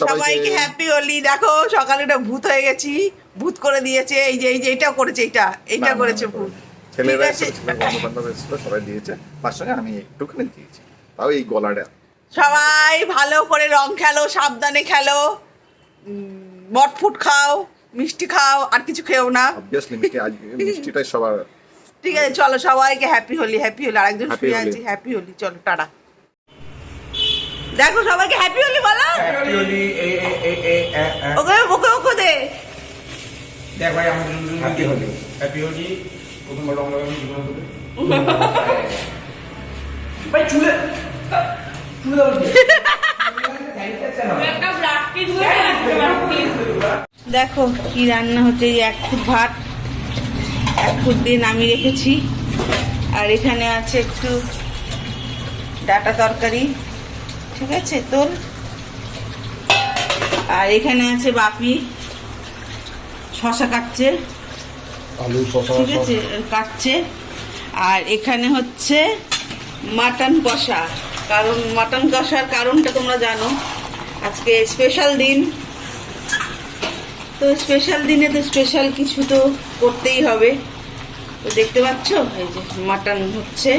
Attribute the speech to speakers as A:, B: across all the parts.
A: সবাইকে।
B: হ্যাপি হোলি দেখো সকালে ভূত হয়ে গেছি ভূত করে দিয়েছে। এই যে এই যে এটা করেছে এটা করেছে ভূত।
A: ছেলেরা বন্ধু এসেছিল সবাই দিয়েছে। তার সঙ্গে আমি একটুখানি দিয়েছি। তাও এই গলাটা।
B: সবাই ভালো করে রং খেলো সাবধানে খেলো। বটফুট খাও। মিষ্টি খাও আর কিছু খেও না।
A: অবভিয়াসলি মিষ্টি আজ মিষ্টিটাই সবার
B: ঠিক আছে চলো সবাইকে হ্যাপি হোলি হ্যাপি হোলি আরেকজন শুয়ে। আছে হ্যাপি হোলি চলো টাটা। দেখো সবাইকে হ্যাপি হোলি বলো।
C: Happy Holi
B: okay okay okay দে।
C: দেখ ভাই আমাদের হ্যাপি হোলি। হ্যাপি হোলি প্রথমবার রং লাগানো জীবন করে ভাই চুলে চুলে
B: দেখো কি রান্না হচ্ছে এই এক ফুট ভাত এক ফুট দিয়ে নামিয়ে রেখেছি। আর এখানে আছে একটু ডাটা তরকারি ঠিক আছে তোর আর এখানে আছে বাপি শশা কাটছে। ঠিক আছে কাটছে। আর এখানে হচ্ছে মাটন কষা। কারণ মাটন কষার কারণটা তোমরা জানো। আজকে স্পেশাল দিন। তো স্পেশাল দিনে তো স্পেশাল কিছু তো করতেই হবে। তো দেখতে পাচ্ছ? এই যে মাটন হচ্ছে।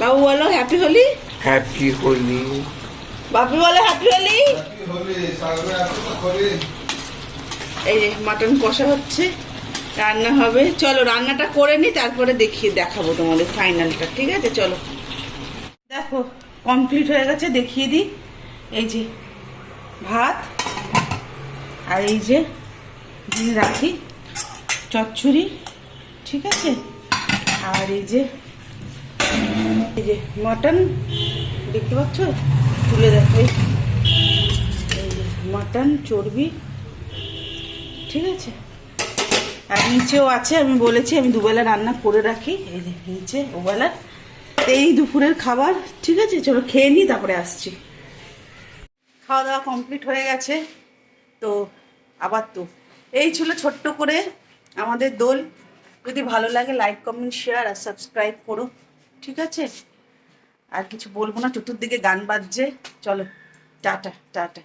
B: বাবু বলো হ্যাপি হোলি?
C: হ্যাপি হোলি।
B: বাপি বলো হ্যাপি হোলি? এই যে মাটন কষা হচ্ছে রান্না হবে। চলো রান্নাটা করে নি তারপরে দেখিয়ে দেখাবো তোমাদের ফাইনালটা ঠিক আছে? চলো। দেখো কমপ্লিট হয়ে গেছে দেখিয়ে দিই। এই যে ভাত আর এই যে রাখি। চচ্চড়ি, ঠিক আছে? আর এই যে এই যে মটন, দেখতে পাচ্ছ? তুলে দেখো এই। যে মটন, চর্বি, ঠিক আছে? আর নিচেও আছে, আমি বলেছি, আমি দুবেলা রান্না করে রাখি। এই যে নিচে, ওবেলা। তো এই দুপুরের খাবার, ঠিক আছে? চলো খেয়ে নিই, তারপরে আসছি। খাওয়া দাওয়া কমপ্লিট হয়ে গেছে, তো আবার তো এই ছিল ছোট্ট করে আমাদের দোল। যদি ভালো লাগে লাইক কমেন্ট শেয়ার আর সাবস্ক্রাইব করো, ঠিক আছে? আর কিছু বলব না, চতুর্দিকে গান বাজছে। চলো, টাটা টাটা।